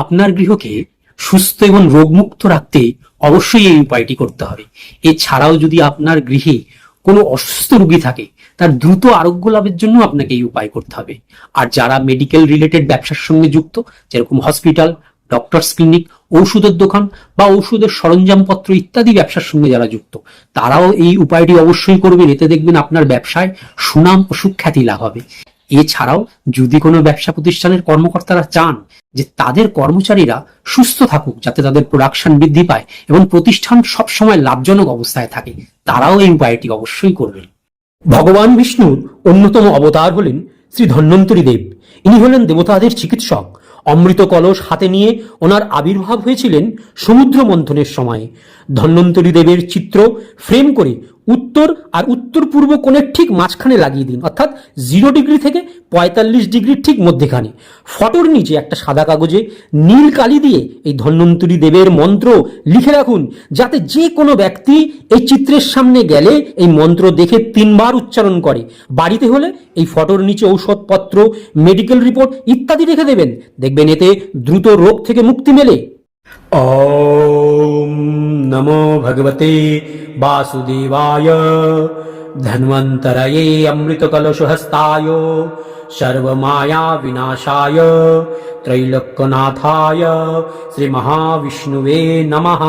আপনার গৃহকে সুস্থ এবং রোগমুক্ত রাখতে অবশ্যই এই উপায়টি করতে হবে। এছাড়াও যদি আপনার গৃহে কোনো অসুস্থ রোগী থাকে, তার দ্রুত আরোগ্য লাভের জন্য আপনাকে এই উপায় করতে হবে। আর যারা মেডিকেল রিলেটেড ব্যবসার সঙ্গে যুক্ত, যেরকম হসপিটাল ডক্টরস ক্লিনিক ঔষধের দোকান বা ঔষধের সরঞ্জামপত্র ইত্যাদি ব্যবসার সঙ্গে যারা যুক্ত, তারাও এই উপায়টি অবশ্যই করবেন। এতে দেখবেন আপনার ব্যবসায় সুনাম ও সুখ্যাতি লাভ হবে। এছাড়াও যদি কোনো ব্যবসা প্রতিষ্ঠানের কর্মকর্তারা চান যে তাদের কর্মচারীরা সুস্থ থাকুক, যাতে তাদের প্রোডাকশন বৃদ্ধি পায় এবং প্রতিষ্ঠান সবসময় লাভজনক অবস্থায় থাকে, তারাও এই উপায়টি অবশ্যই করবেন। ভগবান বিষ্ণুর অন্যতম অবতার হলেন শ্রী ধন্বন্তরী দেব। ইনি হলেন দেবতাদের চিকিৎসক। অমৃত কলস হাতে নিয়ে ওনার আবির্ভাব হয়েছিলেন সমুদ্র মন্থনের সময়। ধন্বন্তরী দেবের চিত্র ফ্রেম করে উত্তর আর উত্তর পূর্ব কোণের ঠিক মাঝখানে লাগিয়ে দিন। অর্থাৎ জিরো ডিগ্রি থেকে পঁয়তাল্লিশ ডিগ্রির ঠিক মধ্যেখানে। ফটোর নিচে একটা সাদা কাগজে নীল কালি দিয়ে এই ধন্বন্তরী দেবের মন্ত্র লিখে রাখুন, যাতে যে কোনো ব্যক্তি এই চিত্রের সামনে গেলে এই মন্ত্র দেখে তিনবার উচ্চারণ করে। বাড়িতে হলে এই ফটোর নিচে ঔষধপত্র মেডিকেল রিপোর্ট ইত্যাদি রেখে দেবেন। দেখবেন এতে দ্রুত রোগ থেকে মুক্তি মেলে। ॐ नमो भगवते वासुदेवाय। धन्वन्तरये अमृतकलशहस्ताय सर्वमाया विनाशाय त्रैलोक्यनाथाय श्रीमहाविष्णुवे नमः